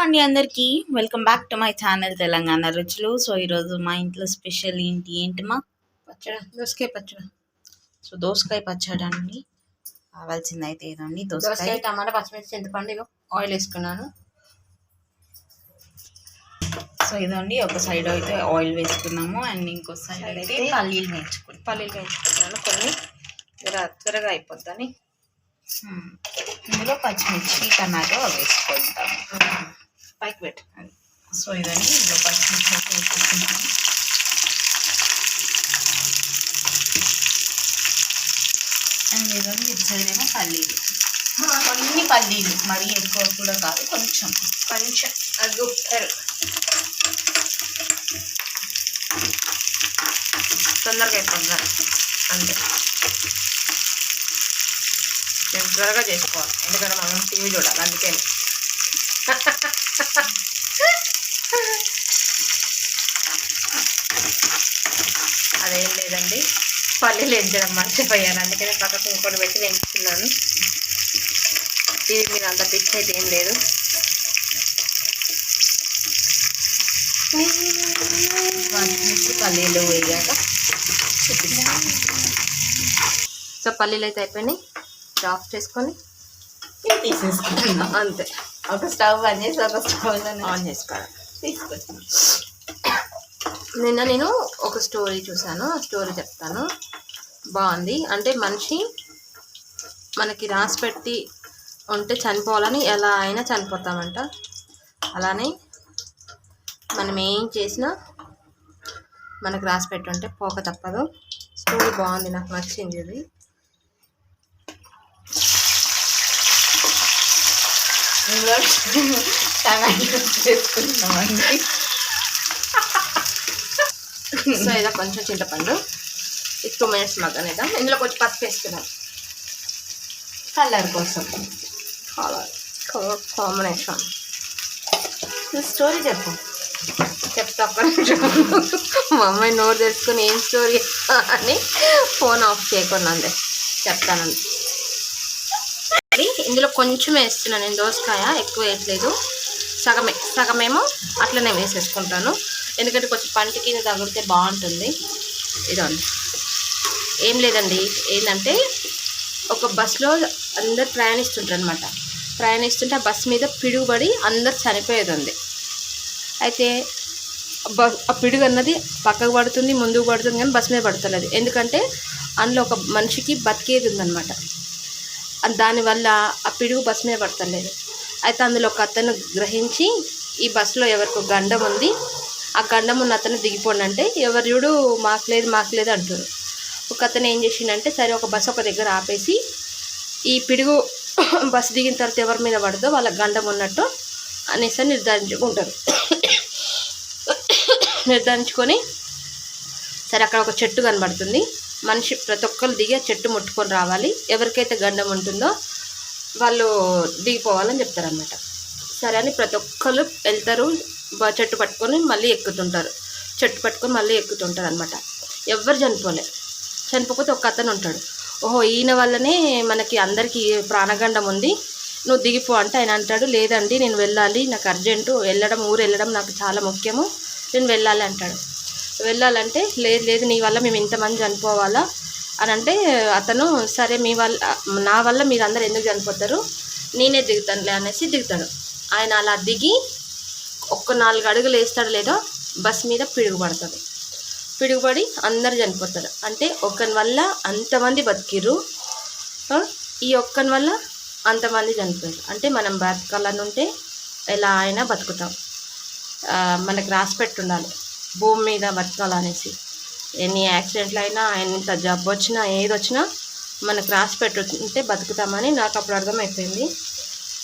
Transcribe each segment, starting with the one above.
అండి అందరికీ. Welcome back to my channel Telangana Ruchulu. So ఈరోజు మా ఇంట్లో స్పెషల్ ఏంటి ఏంటి మా? పచ్చడి. దోసకాయ పచ్చడి. సో దోసకాయ పచ్చడి అండి. కావాల్సింది అయితే ఇదండి దోసకాయ. టమాటా పచ్చిమిర్చి చింతపండు ఇగో ఆయిల్ వేసుకున్నాను. సో ఇదండి. ఒక సైడ్ అయితే ఆయిల్ వేసుకున్నాము. అండ్ ఇంకో సైడ్ అయితే పల్లీలు వేయించుకున్నాం. పల్లీలు వేయించుకున్నాను. కొన్ని త్వరగా అయిపోద్దని. ఇందులో పచ్చిమిర్చి టమాటో వేసుకుంటాము. పైకి పెట్టు సో ఇదండి. ఇందులో పచ్చిమిర్చి వేసుకుంటాము అండ్ ఇదండి ఏమో పల్లీలు. కొన్ని పల్లీలు. మరీ ఎక్కువ కూడా కాదు కొంచెం. కొంచెం. అగ్గు పెరుగు తొందరగా అయిపోతుంది అంతే. నేను త్వరగా చేసుకోవాలి. ఎందుకంటే మనం టీవీ చూడాలి. అందుకే. అదేం లేదండి. పల్లీలు వేయించడం మర్చిపోయాను. అందుకని పక్కకు ఇంకోటి పెట్టి వేయించుకున్నాను ఇది మీరు అంత పిచ్చి అయితే ఏం లేదు. పల్లీలు వేయాక సో పల్లీలు అయితే అయిపోయినాయి. ఆఫ్ చేసుకొని అంతే. ఒక స్టవ్ ఆన్ చేసి ఒక స్టవ్ ఆన్ చేసుకోవాలి. తీసుకొచ్చాను నిన్న నేను ఒక స్టోరీ చూశాను. ఆ స్టోరీ చెప్తాను. బాగుంది. అంటే మనిషి మనకి రాసి పెట్టి ఉంటే చనిపోవాలని ఎలా అయినా చనిపోతామంట. అలానే మనం ఏం చేసినా మనకు రాసి పెట్టి ఉంటే పోక తప్పదు. స్టోరీ బాగుంది. నాకు నచ్చింది ఇది. టమాటో చేసుకుంటున్నామండి సో ఇలా కొంచెం చింతపండు. ఇది టూ మినిట్స్ మగ్గనిద్దాం ఇందులో కొంచెం పసుపు వేసుకున్నాం కలర్ కోసం. కలర్. Colour combination. స్టోరీ చెప్పు. చెప్తా ఒక్క నిమిషం. మా అమ్మాయి నోట్ తెచ్చుకొని ఏం స్టోరీ అని ఫోన్ ఆఫ్ చేయకుండా చెప్తానండి అది ఇందులో కొంచెం వేస్తున్నాను నేను దోసకాయ ఎక్కువ వేయట్లేదు. సగమే సగమేమో అట్లనే వేసేసుకుంటాను. ఎందుకంటే కొంచెం పంటికి తగిలితే బాగుంటుంది. ఇదండి ఏం లేదండి ఏంటంటే ఒక బస్సులో అందరు ప్రయాణిస్తుంటారు అనమాట ప్రయాణిస్తుంటే ఆ బస్ మీద పిడుగుబడి అందరు చనిపోయేది ఉంది అయితే బస్ ఆ పిడుగు అన్నది పక్కకు పడుతుంది ముందుకు పడుతుంది కానీ బస్ మీద పడుతున్నది. ఎందుకంటే అందులో ఒక మనిషికి బతికేది ఉందన్నమాట. దానివల్ల ఆ పిడుగు బస్ మీద పడతలేదు. అయితే అందులో ఒక అతను గ్రహించి ఈ బస్సులో ఎవరికో గండం ఉంది. ఆ గండం ఉన్న అతను దిగిపోండి అంటే ఎవరు చూడు మాకు లేదు మాకు లేదు అంటారు. ఒక అతను ఏం చేసిండంటే సరే ఒక బస్సు ఒక దగ్గర ఆపేసి ఈ పిడుగు బస్సు దిగిన తర్వాత ఎవరి మీద పడదో వాళ్ళ గండం ఉన్నట్టు అనేసి నిర్ధారించుకుంటారు. నిర్ధారించుకొని సరే అక్కడ ఒక చెట్టు కనబడుతుంది. మనిషి ప్రతి ఒక్కరు దిగి ఆ చెట్టు ముట్టుకొని రావాలి. ఎవరికైతే గండం ఉంటుందో వాళ్ళు దిగిపోవాలని చెప్తారనమాట సరే అని ప్రతి ఒక్కరు వెళ్తారు చెట్టు పట్టుకొని మళ్ళీ ఎక్కుతుంటారు. చెట్టు పట్టుకొని మళ్ళీ ఎక్కుతుంటారు అనమాట ఎవరు చనిపోలే. చనిపోతే ఒక అతను ఉంటాడు. ఓహో ఈయన వల్లనే మనకి అందరికీ ప్రాణగండం ఉంది. నువ్వు దిగిపో అంటే ఆయన అంటాడు లేదండి నేను వెళ్ళాలి. నాకు అర్జెంటు వెళ్ళడం ఊరు వెళ్ళడం నాకు చాలా ముఖ్యము. నేను వెళ్ళాలి అంటాడు. వెళ్ళాలంటే లేదు లేదు నీ వల్ల మేము ఇంతమంది చనిపోవాలా? అని అంటే అతను సరే మీ వల్ల నా వల్ల మీరు అందరు ఎందుకు చనిపోతారు? నేనే దిగుతానులే అనేసి దిగుతాడు. ఆయన అలా దిగి ఒక్క నాలుగు అడుగులు వేస్తాడు లేదో బస్ మీద పిడుగుపడుతుంది పిడుగుపడి అందరు చనిపోతారు. అంటే ఒకని వల్ల అంతమంది బతికిర్రు. ఈ ఒక్కని వల్ల అంతమంది చనిపోయారు. అంటే మనం బతకాలని ఉంటే ఎలా అయినా బతుకుతాం. మనకు మనకి రాసి పెట్టుండాలి. భూమి మీద బతకాలనేసి. ఎన్ని యాక్సిడెంట్లు అయినా ఎంత జబ్బు వచ్చినా ఏది వచ్చినా మనకు రాసి పెట్టుంటే బతుకుతామని నాకు అప్పుడు అర్థమైపోయింది.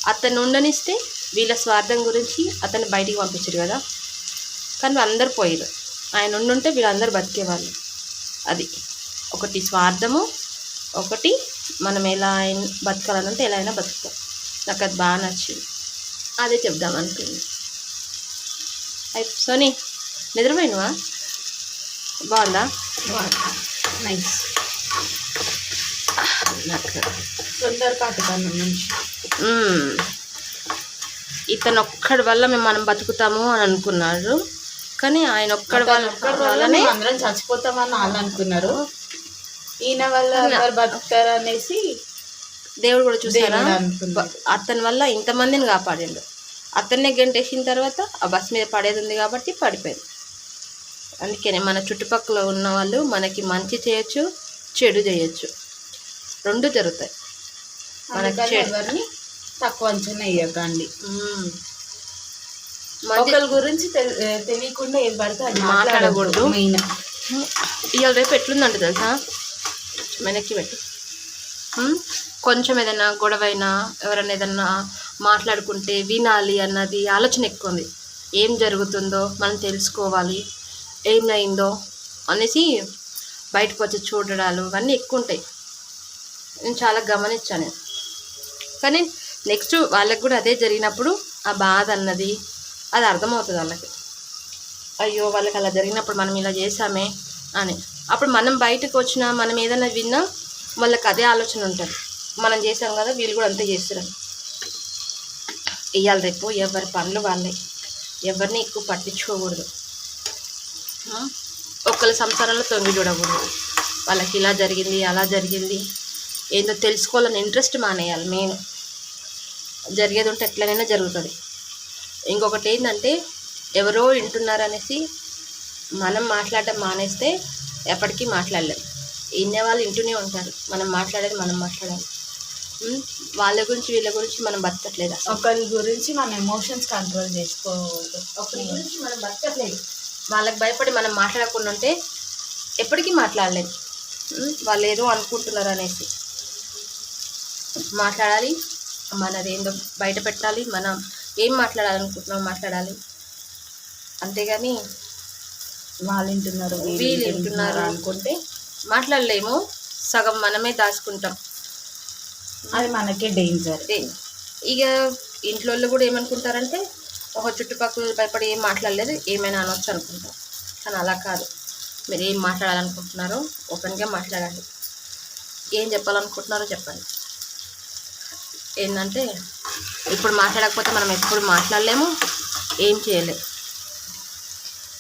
అతను ఉండనిస్తే వీళ్ళ స్వార్థం గురించి అతన్ని బయటికి పంపించారు కదా. కానీ అందరు పోయారు ఆయన ఉండుంటే వీళ్ళందరూ బతికేవాళ్ళు. అది ఒకటి స్వార్థము ఒకటి మనం ఎలా అయినా బతకాలనంటే ఎలా అయినా బతుకుతాం. నాకు అది బాగా నచ్చింది. అదే చెప్దాం అనుకుంది అయితే సోనీ నిద్రపోయినవా? బాగుందా? నైస్ నాకు తొందర కాటుతాను నుంచి మ్మ్. ఇతను ఒక్కడి వల్ల మేము మనం బతుకుతాము అని అనుకున్నారు. కానీ ఆయన ఒక్కడి వల్ల వల్లనే అందరం చచ్చిపోతామని వాళ్ళు అనుకున్నారు. ఈయన వల్ల బతుకుతారు అనేసి దేవుడు కూడా చూసారా? అతని వల్ల ఇంతమందిని కాపాడిండు. అతన్నే గంటేసిన తర్వాత ఆ బస్ మీద పడేది ఉంది కాబట్టి పడిపోయింది. అందుకనే మన చుట్టుపక్కల ఉన్న వాళ్ళు మనకి మంచి చేయొచ్చు చెడు చేయొచ్చు. రెండు జరుగుతాయి. మనకి చెడు. తక్కువ అంచనా వేయకండి. ఒకరి గురించి తెల్- ఏ, తెలియకుండా ఏది పడితే అది మాట్లాడకూడదు. మెయిన్. ఇవాళ రేపు ఎట్లుందంట తెలుసా? వెనక్కి పెట్టి? కొంచెం ఏదైనా గొడవైనా ఎవరైనా ఏదన్నా మాట్లాడుకుంటే వినాలి అన్నది ఆలోచన ఎక్కువ ఉంది. ఏం జరుగుతుందో మనం తెలుసుకోవాలి. ఏమైందో అనేసి బయటకు వచ్చి చూడడాలు ఇవన్నీ ఎక్కువ ఉంటాయి. నేను చాలా గమనించాను కానీ నెక్స్ట్ వాళ్ళకి కూడా అదే జరిగినప్పుడు ఆ బాధ అన్నది అది అర్థమవుతుంది వాళ్ళకి అయ్యో వాళ్ళకి అలా జరిగినప్పుడు మనం ఇలా చేసామే అని. అప్పుడు మనం బయటకు వచ్చినా మనం ఏదైనా విన్నా వాళ్ళకి అదే ఆలోచన ఉంటుంది. మనం చేసాం కదా వీళ్ళు కూడా అంతే చేస్తున్నారు. ఇవాళ రేపు ఎవరి పనులు వాళ్ళే. ఎవరిని ఎక్కువ పట్టించుకోకూడదు. ఒకళ్ళ సంసారంలో తొంగి చూడకూడదు. వాళ్ళకి ఇలా జరిగింది అలా జరిగింది. ఏందో తెలుసుకోవాలని ఇంట్రెస్ట్ మానేయాలి మెయిన్. జరిగేది ఉంటే ఎట్లనైనా జరుగుతుంది. ఇంకొకటి ఏంటంటే ఎవరో వింటున్నారనేసి మనం మాట్లాడటం మానేస్తే ఎప్పటికీ మాట్లాడలేం. వినే వాళ్ళు వింటూనే ఉంటారు. మనం మాట్లాడేది మనం మాట్లాడాలి. వాళ్ళ గురించి వీళ్ళ గురించి మనం బతకట్లేదు ఒకరి గురించి మన ఎమోషన్స్ కంట్రోల్ చేసుకోవద్దు ఒకరి గురించి మనం బతకట్లేదు. వాళ్ళకి భయపడి మనం మాట్లాడకుండా ఉంటే ఎప్పటికీ మాట్లాడలేము ఉం? వాళ్ళు ఏదో అనుకుంటున్నారు అనేసి. మాట్లాడాలి మనది ఏందో బయట పెట్టాలి మనం ఏం మాట్లాడాలనుకుంటున్నాం మాట్లాడాలి. అంతేగాని వాళ్ళు వింటున్నారు వీళ్ళు వింటున్నారు. అనుకుంటే మాట్లాడలేము. సగం మనమే దాచుకుంటాం. అది మనకే డేంజర్. ఇక ఇంట్లో వాళ్ళు కూడా ఏమనుకుంటారంటే ఒక చుట్టుపక్కల భయపడి ఏం మాట్లాడలేదు ఏమైనా అనొచ్చు అనుకుంటాం. కానీ అలా కాదు. మీరు ఏం మాట్లాడాలనుకుంటున్నారో ఓపెన్గా మాట్లాడండి. ఏం చెప్పాలనుకుంటున్నారో చెప్పండి. ఏంటంటే ఇప్పుడు మాట్లాడకపోతే మనం ఎప్పుడు మాట్లాడలేము ఏం చేయలేము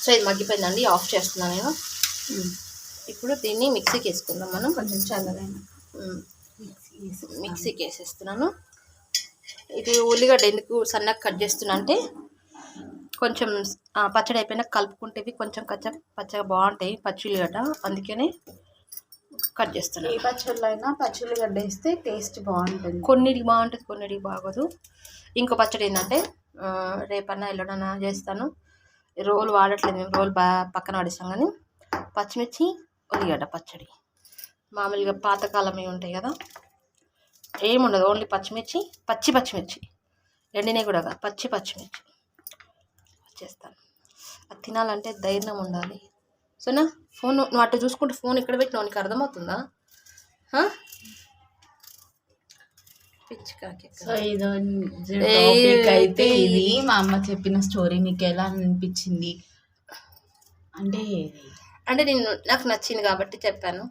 సో ఇది మగ్గిపోయిందండి ఆఫ్ చేస్తున్నాను నేను. ఇప్పుడు దీన్ని మిక్సీకి వేసుకుందాం మనం. కొంచెం చల్లదైన. మిక్సీకి వేసేస్తున్నాను ఇది ఉల్లిగడ్డ ఎందుకు సన్నగా కట్ చేస్తున్నా అంటే కొంచెం పచ్చడి అయిపోయినా కలుపుకుంటే ఇవి కొంచెం కచ్చ పచ్చగా బాగుంటాయి పచ్చి ఉల్లిగడ్డ అందుకనే కట్ ఏ చేస్తున్నాను పచ్చళ్ళు అయినా పచ్చళ్ళగడ్డ వేస్తే టేస్ట్ బాగుంటుంది. కొన్నిటికి బాగుంటుంది కొన్నిటికి బాగోదు. ఇంకో పచ్చడి ఏంటంటే రేపన్నా ఎల్లుడన్నా చేస్తాను. రోలు వాడట్లేదు మేము రోలు బా పక్కన పడేస్తాం కానీ పచ్చిమిర్చి ఉల్లిగడ్డ పచ్చడి. మామూలుగా పాతకాలమే ఉంటాయి కదా ఏముండదు ఓన్లీ పచ్చిమిర్చి పచ్చి పచ్చిమిర్చి. ఎండినవి కూడా కాదు పచ్చి పచ్చిమిర్చి. చేస్తాను అది తినాలంటే ధైర్యం ఉండాలి. సోనా ఫోన్ నువ్వు అటు చూసుకుంటే ఫోన్ ఇక్కడ పెట్టినావు నీకు అర్థమవుతుందా? సో టాపిక్ అయితే ఇది. మా అమ్మ చెప్పిన స్టోరీ మీకు ఎలా అనిపించింది? అంటే అంటే నేను నాకు నచ్చింది కాబట్టి చెప్పాను.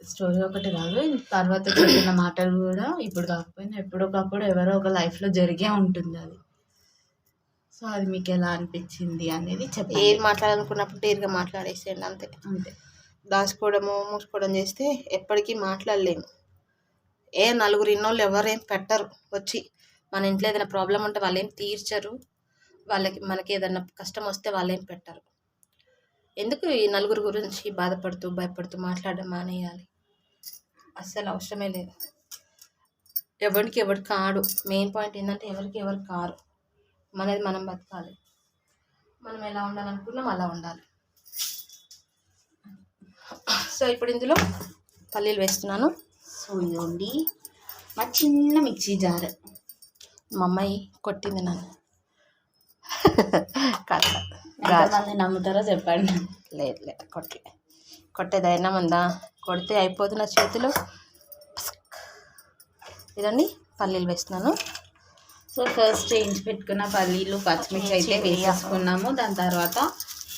స్టోరీ ఒకటి కాదు తర్వాత చెప్పిన మాటలు కూడా ఇప్పుడు కాకపోయినా ఎప్పుడొకప్పుడు ఎవరో ఒక లైఫ్లో జరిగే ఉంటుంది అది. సో అది మీకు ఎలా అనిపించింది అనేది చెప్పండి. ఏది మాట్లాడాలనుకున్నప్పుడు డేర్గా మాట్లాడేసేయండి అంతే. అంతే. దాచుకోవడము మూసుకోవడం చేస్తే ఎప్పటికీ మాట్లాడలేము. ఏ నలుగురు ఇన్నోళ్ళు ఎవరేం పెట్టరు. వచ్చి మన ఇంట్లో ఏదైనా ప్రాబ్లం ఉంటే వాళ్ళు ఏం తీర్చరు. వాళ్ళకి మనకి ఏదైనా కష్టం వస్తే వాళ్ళు ఏం పెట్టరు. ఎందుకు ఈ నలుగురు గురించి బాధపడుతూ భయపడుతూ మాట్లాడడం మానేయాలి? అస్సలు అవసరమే లేదు. ఎవరికి ఎవరు కాడు. మెయిన్ పాయింట్ ఏంటంటే ఎవరికి ఎవరు కారు. మనది మనం బతకాలి. మనం ఎలా ఉండాలనుకున్నాం అలా ఉండాలి. సో ఇప్పుడు ఇందులో పల్లీలు వేస్తున్నాను. సో ఇదిగోండి. మా చిన్న మిక్సీ జార్. మా అమ్మాయి కొట్టింది నన్ను. కాదు నమ్ముతారో చెప్పండి. లేదు లేదు కొట్టలే కొట్టేదైనా ఉందా కొడితే అయిపోతుంది నా చేతిలో. ఇదండి పల్లీలు వేస్తున్నాను. సో ఫస్ట్ వేయించి పెట్టుకున్న పల్లీలు పచ్చిమిర్చి అయితే వేసేసుకున్నాము. దాని తర్వాత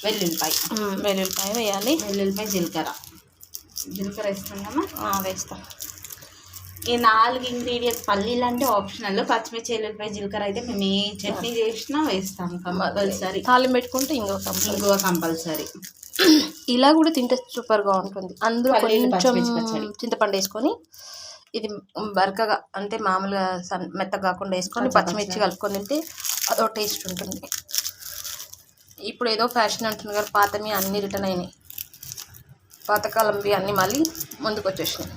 వెల్లుల్లిపాయ. వెల్లుల్లిపాయ వేయాలి. వెల్లుల్లిపాయ జీలకర్ర. జీలకర్ర వేసుకున్నామా ఆ, వేస్తాం. ఈ నాలుగు ఇంగ్రీడియంట్స్ పల్లీలు అంటే ఆప్షనల్ పచ్చిమిర్చి ఎల్లుల్లిపాయ జీలకర్ర అయితే మేము ఏ చట్నీ చేసినా వేస్తాం కంపల్సరీ. తాలింపు పెట్టుకుంటే ఇంకొక కంపల్సరీ. ఇంకో కంపల్సరీ. ఇలా కూడా తింటే సూపర్గా ఉంటుంది. అందులో కొంచెం. చింతపండు వేసుకొని ఇది బరకగా అంటే మామూలుగా సన్ మెత్తగా కాకుండా వేసుకొని పచ్చ పచ్చిమిర్చి పచ్చ. కలుపుకొని తింటే అదో టేస్ట్ ఉంటుంది. ఇప్పుడు ఏదో ఫ్యాషన్ అంటుంది కానీ పాతవి అన్నీ రిటర్న్ అయినాయి. పాతకాలంవి అన్నీ మళ్ళీ ముందుకు వచ్చేసినాయి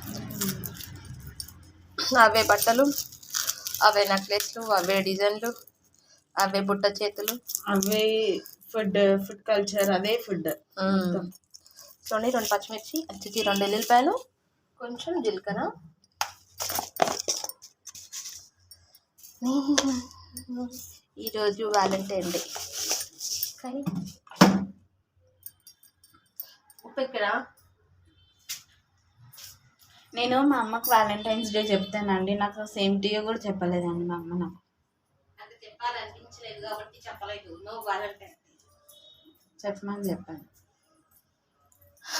అవే బట్టలు అవే నెక్లెస్లు అవే డిజైన్లు అవే బుట్ట చేతులు. అవే ఫుడ్ ఫుడ్ కల్చర్ అదే ఫుడ్ చూడండి రెండు పచ్చిమిర్చి అచ్చికి రెండు ఎల్లుల్లిపాయలు కొంచెం జీలకర్ర. ఈరోజు వ్యాలంటైన్ డే. కానీ ఉప్పు ఎక్కడ? నేను మా అమ్మకు వ్యాలంటైన్స్ డే చెప్తానండి. నాకు సేమ్ టీ కూడా చెప్పలేదండి మా అమ్మ నాకు. అంటే చెప్పాలనిపించలేదు కాబట్టి చెప్పలేదు. నో వ్యాలంటైన్ చెప్పమని చెప్పాను.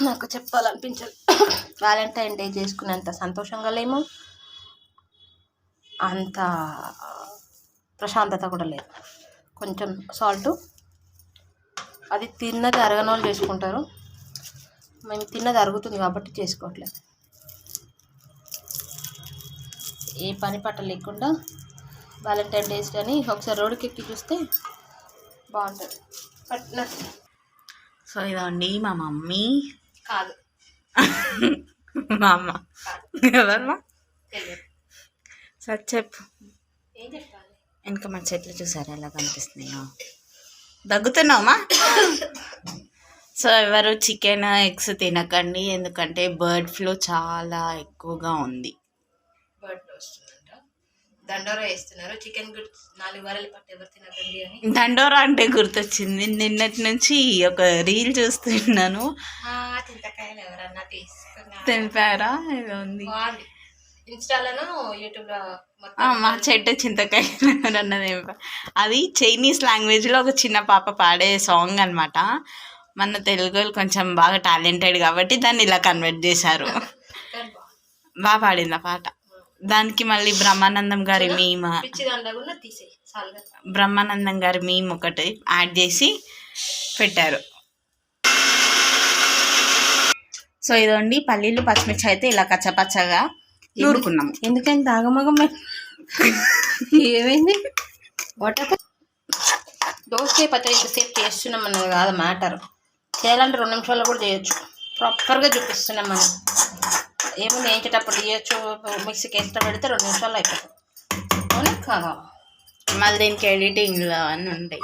నాకు చెప్పాలనిపించదు వ్యాలంటైన్ డే చేసుకునేంత సంతోషంగా లేము. అంత ప్రశాంతత కూడా లేదు. కొంచెం సాల్ట్ అది తిన్నది అరగని వాళ్ళు చేసుకుంటారు. మేము తిన్నది అరుగుతుంది కాబట్టి చేసుకోవట్లేదు. ఏ పని పట్ట లేకుండా వ్యాలంటైన్ డేస్ కానీ ఒకసారి రోడ్డుకి ఎక్కి చూస్తే బాగుంటుంది. పట్టిన సో ఇదండి మా మమ్మీ. కాదు. మా అమ్మ. ఎవరమ్మా? తెలియదు. సార్ చెప్పు. వెనక మా చెట్లు చూసారా ఎలా కనిపిస్తున్నాయో? దగ్గుతున్నావమ్మా? సో ఎవరు చికెన్ ఎగ్స్ తినకండి ఎందుకంటే బర్డ్ ఫ్లూ చాలా ఎక్కువగా ఉంది. బర్డ్ ఫ్లూ వస్తుందంట దండోరా వేస్తున్నారు. చికెన్ గుడ్ నాలుగు వారాలు పట్టు ఎవరు తినకండి అని. దండోరా అంటే గుర్తొచ్చింది. నిన్నటి నుంచి ఒక రీల్ చూస్తున్నాను. చింతకాయలు ఎవరన్నా తెంపారా? ఏదో ఉంది. ఇన్స్టాలోను మా చెట్టు చింతకాయ అన్నది అది చైనీస్ లాంగ్వేజ్లో ఒక చిన్న పాప పాడే సాంగ్ అనమాట మన తెలుగు కొంచెం బాగా టాలెంటెడ్ కాబట్టి దాన్ని ఇలా కన్వర్ట్ చేశారు. బాగా పాడింది ఆ పాట. దానికి మళ్ళీ బ్రహ్మానందం గారి మీమ్ బ్రహ్మానందం గారి మీమ్ ఒకటి యాడ్ చేసి పెట్టారు. సో ఇదండి పల్లీలు పచ్చిమిర్చి అయితే ఇలా కచ్చపచ్చగా నూరుకున్నాము. ఎందుకని తాగమగం ఏమైంది? వాట్ దోసకాయ పచ్చడి ఇంతసేపు చేస్తున్నాం అన్నది కాదు మ్యాటర్. చేయాలంటే రెండు నిమిషాల్లో కూడా చేయొచ్చు. ప్రాపర్గా చూపిస్తున్నాం మనం. ఏముంది వేయించేటప్పుడు చేయొచ్చు మిక్సీకి వేస్తే పెడితే రెండు నిమిషాల్లో అయిపోతుంది. అవునా కాదా? మళ్ళీ దీనికి ఎడిటింగ్లో అన్నీ ఉంటాయి.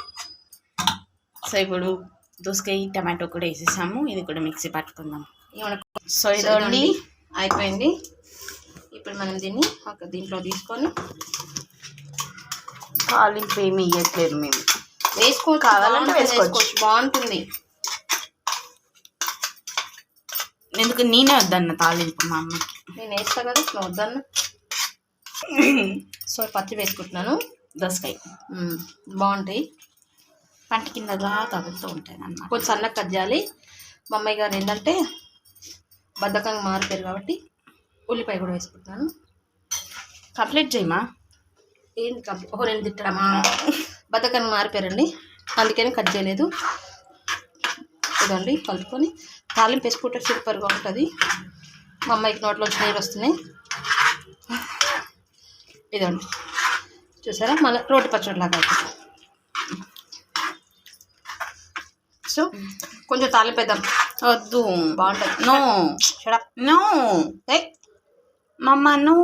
సో ఇప్పుడు దోసకాయ టమాటో కూడా వేసేసాము. ఇది కూడా మిక్సీ పట్టుకుందాం. సో ఇదండి. అయిపోయింది. ఇప్పుడు మనం దీన్ని ఒక దీంట్లో తీసుకొని తాలింపు ఏమి ఇవ్వట్లేదు మేము. వేసుకోవచ్చు కావాలంటే బాగుంటుంది, వేసుకోవచ్చు. బాగుంటుంది. ఎందుకు నేనే వద్దన్న తాలింపు మా అమ్మకి? నేను వేస్తా కదా నువ్వు వద్దన్న. సో పచ్చి వేసుకుంటున్నాను. దోసకాయ. బాగుంటాయి. పంట కిందగా తగులుతూ ఉంటాయి అన్నమాట. కొంచెం సన్నగా కట్ చేయాలి. మా అమ్మాయి గారు ఏంటంటే బద్ధకంగా మారిపోయారు కాబట్టి ఉల్లిపాయ కూడా వేసుకుంటాను. కంప్లీట్ చేయమా? ఏంటి కంప్లీట్ ఓహో నేను తిట్టడమా? బతకని మారిపోయారండి. అందుకని కట్ చేయలేదు. ఇదండి కలుపుకొని తాలింపు వేసుకుంటే సూపర్గా ఉంటుంది. మా అమ్మాయికి నోట్లోంచి నీరు వస్తున్నాయి. ఇదండి చూసారా? మన రోటి పచ్చడి లాగా అవుతుంది. సో కొంచెం తాలింపు వేద్దాం. వద్దు బాగుంటుంది. నో షడప్ నో ఏ నో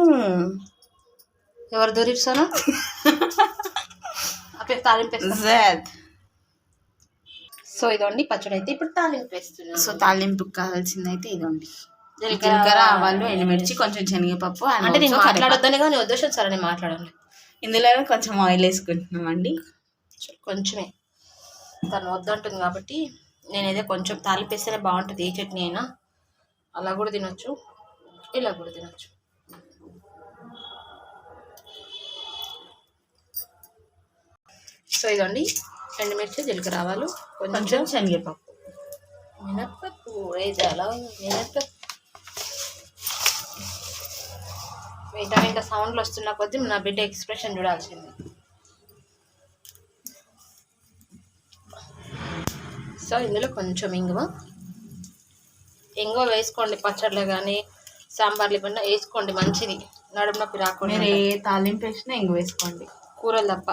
ఎవరు దూరిస్తాను అప్పుడు సో ఇదండి పచ్చడి అయితే ఇప్పుడు తాలింపు వేస్తున్నాను సో తాలింపు కావాల్సింది అయితే ఇదండి. జీలకర్ర, ఆవాలు ఎండుమిర్చి కొంచెం శనగపప్పు అంటే నేను. మాట్లాడొద్దని కానీ ఉద్దేశం సరే నేను మాట్లాడాలి. ఇందులో కొంచెం ఆయిల్ వేసుకుంటున్నామండి. కొంచెమే. తను వద్దంటుంది కాబట్టి నేనైతే కొంచెం తాలింపు వేస్తేనే బాగుంటుంది ఏ చట్నీ అయినా. అలా కూడా తినొచ్చు ఇలా కూడా తినొచ్చు. సో ఇదండి. ఎండుమిర్చి జీలకర్ర ఆవాలు కొంచెం కొంచెం శనగపప్పు. మినప్పప్పు వేసాలా మినప్పప్పు. మిగతా ఇంకా సౌండ్లు వస్తున్న కొద్దీ నా బిడ్డ ఎక్స్ప్రెషన్ చూడాల్సింది. సో ఇందులో కొంచెం ఇంగువ. ఇంగువ వేసుకోండి పచ్చళ్ళు కానీ సాంబార్లు ఇవన్నీ వేసుకోండి మంచిది. నడుము నొప్పి రాకుండా ఏ తాలింపు వేసినా ఇంక వేసుకోండి. కూరలు తప్ప.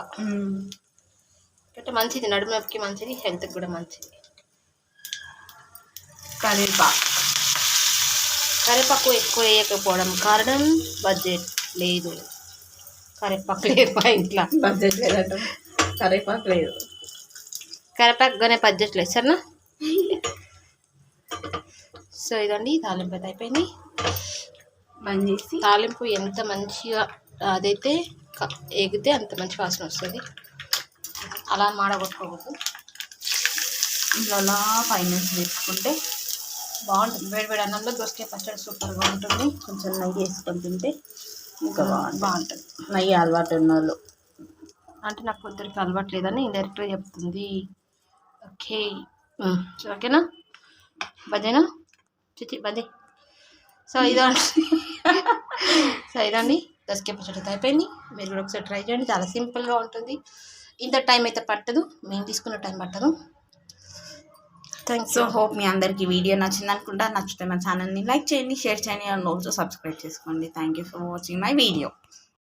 అంటే మంచిది నడుము నొప్పికి మంచిది హెల్త్కి కూడా మంచిది. కరివేపాకు కరివేపాకు ఎక్కువ వేయకపోవడం కారణం బడ్జెట్ లేదు. కరివేపాకు లేదు మా ఇంట్లో. బడ్జెట్ లేదంట. కరివేపాకు లేదు. కరివేపాకుగానే బడ్జెట్ లేదు సరేనా? సో ఇదండి తాలింపు అయితే అయిపోయింది. బంద్ చేసి. తాలింపు ఎంత మంచిగా అదైతే ఎగితే అంత మంచి వాసన వస్తుంది. అలా మాడగొట్టుకోకూడదు. ఇంట్లో అలా పైన వేసుకుంటే బాగుంటుంది. వేడి వేడి అన్నంలో దోసకాయ పచ్చడి సూపర్గా ఉంటుంది. కొంచెం నెయ్యి వేసుకొని తింటే ఇంకా బాగుంటుంది. బాగుంటుంది. నెయ్యి అలవాటు ఉన్న వాళ్ళు అంటే నాకు కొద్దికి అలవాటు లేదని ఇండైరెక్ట్గా చెప్తుంది. ఓకే. ఓకేనా? బదేనా చిచి బదే సో ఇదండి సో ఇదండి. దసకే పచ్చడి అయిపోయింది. మీరు కూడా ఒకసారి ట్రై చేయండి. చాలా సింపుల్గా ఉంటుంది. ఇంత టైం అయితే పట్టదు. మేము తీసుకున్న టైం పట్టదు. థ్యాంక్స్ సో హోప్ మీ అందరికి వీడియో నచ్చింది అనుకుంటా. నచ్చితే మా ఛానల్ని లైక్ చేయండి షేర్ చేయండి అండ్ ఆల్సో సబ్స్క్రైబ్ చేసుకోండి. Thank you for watching my video